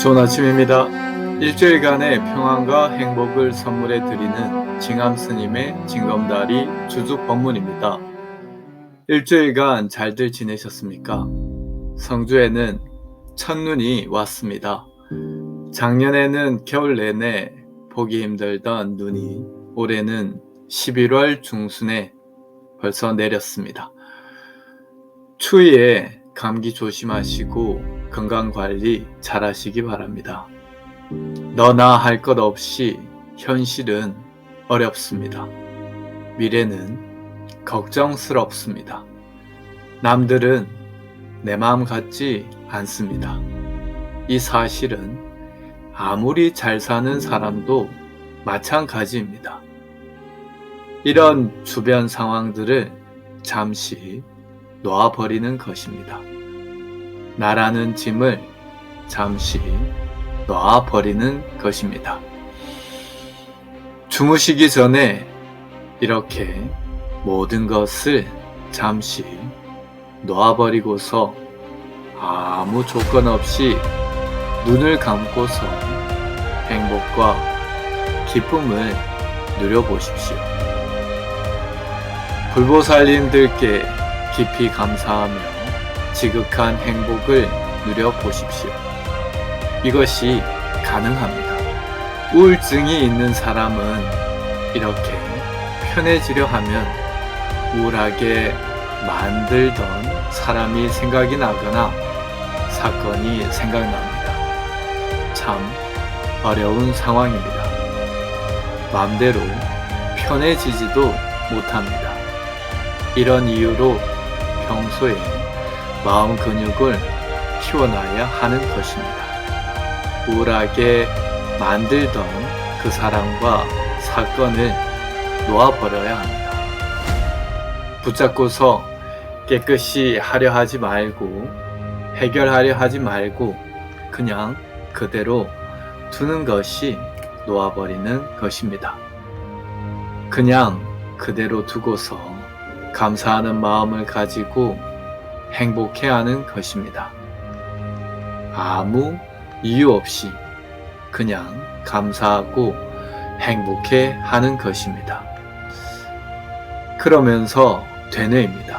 좋은 아침입니다. 일주일간의 평안과 행복을 선물해 드리는 징암 스님의 징검다리 주주 법문입니다. 일주일간 잘들 지내셨습니까? 성주에는 첫눈이 왔습니다. 작년에는 겨울 내내 보기 힘들던 눈이 올해는 11월 중순에 벌써 내렸습니다. 추위에 감기 조심하시고 건강 관리 잘 하시기 바랍니다. 너나 할 것 없이 현실은 어렵습니다. 미래는 걱정스럽습니다. 남들은 내 마음 같지 않습니다. 이 사실은 아무리 잘 사는 사람도 마찬가지입니다. 이런 주변 상황들을 잠시 놓아버리는 것입니다. 나라는 짐을 잠시 놔버리는 것입니다. 주무시기 전에 이렇게 모든 것을 잠시 놓아버리고서 아무 조건 없이 눈을 감고서 행복과 기쁨을 누려보십시오. 불보살님들께 깊이 감사하며 지극한 행복을 누려보십시오. 이것이 가능합니다. 우울증이 있는 사람은 이렇게 편해지려 하면 우울하게 만들던 사람이 생각이 나거나 사건이 생각납니다. 참 어려운 상황입니다. 마음대로 편해지지도 못합니다. 이런 이유로 평소에 마음 근육을 키워놔야 하는 것입니다. 우울하게 만들던 그 사람과 사건을 놓아버려야 합니다. 붙잡고서 깨끗이 하려 하지 말고 해결하려 하지 말고 그냥 그대로 두는 것이 놓아버리는 것입니다. 그냥 그대로 두고서 감사하는 마음을 가지고 행복해 하는 것입니다. 아무 이유 없이 그냥 감사하고 행복해 하는 것입니다. 그러면서 되뇌입니다.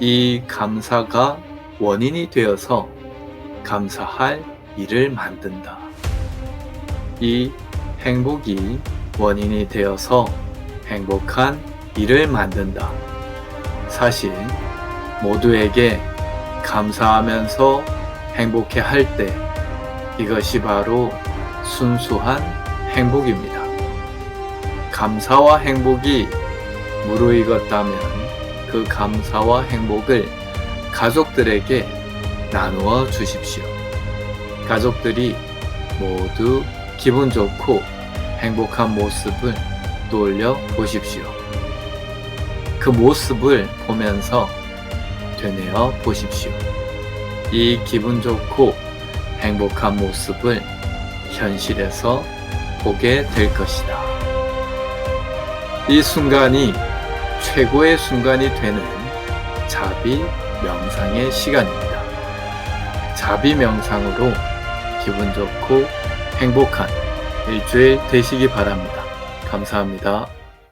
이 감사가 원인이 되어서 감사할 일을 만든다. 이 행복이 원인이 되어서 행복한 일을 만든다. 사실 모두에게 감사하면서 행복해 할 때 이것이 바로 순수한 행복입니다. 감사와 행복이 무르익었다면 그 감사와 행복을 가족들에게 나누어 주십시오. 가족들이 모두 기분 좋고 행복한 모습을 떠올려 보십시오. 그 모습을 보면서 되뇌어 보십시오. 이 기분 좋고 행복한 모습을 현실에서 보게 될 것이다. 이 순간이 최고의 순간이 되는 자비 명상의 시간입니다. 자비 명상으로 기분 좋고 행복한 일주일 되시기 바랍니다. 감사합니다.